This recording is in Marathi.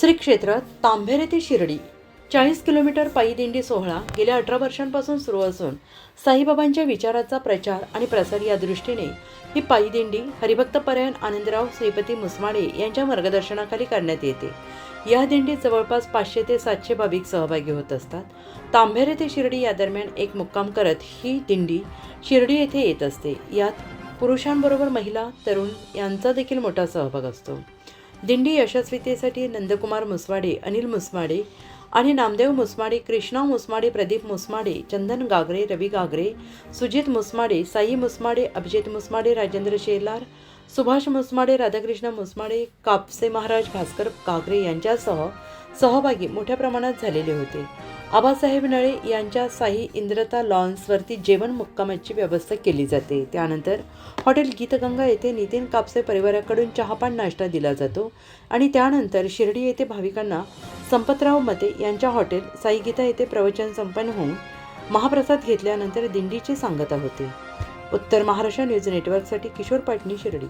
श्री क्षेत्र तांभेरे ते शिर्डी चाळीस किलोमीटर पायी दिंडी सोहळा गेल्या अठरा वर्षांपासून सुरू असून साईबाबांच्या विचाराचा प्रचार आणि प्रसार या दृष्टीने ही पायी दिंडी हरिभक्तपरायण आनंदराव श्रीपती मुसमाडे यांच्या मार्गदर्शनाखाली करण्यात येते. या दिंडीत जवळपास पाचशे ते सातशे भाविक सहभागी होत असतात. तांभेरे ते शिर्डी या दरम्यान एक मुक्काम करत ही दिंडी शिर्डी येथे येत असते. यात पुरुषांबरोबर महिला तरुण यांचा देखील मोठा सहभाग असतो. दिंडी यशस्वीतेसाठी नंदकुमार मुसवाडे अनिल मुसमाडे आणि नामदेव मुसमाडे कृष्णा मुसमाडे प्रदीप मुसमाडे चंदन गागरे रवी गागरे सुजित मुसमाडे साई मुसमाडे अभिजित मुसमाडे राजेंद्र शेलार सुभाष मुसमाडे राधाकृष्ण मुसमाडे कापसे महाराज भास्कर गागरे यांच्यासह सहभागी मोठ्या प्रमाणात झालेले होते. आबासाहेब नळे यांच्या साई इंद्रता लॉन्सवरती जेवण मुक्कामाची व्यवस्था केली जाते. त्यानंतर हॉटेल गीतगंगा येथे नितीन कापसे परिवाराकडून चहापान नाश्ता दिला जातो आणि त्यानंतर शिर्डी येथे भाविकांना संपतराव मते यांच्या हॉटेल साई गीता येथे प्रवचन संपन्न होऊन महाप्रसाद घेतल्यानंतर दिंडीची सांगता होते. उत्तर महाराष्ट्र न्यूज नेटवर्कसाठी किशोर पाटणी शिर्डी.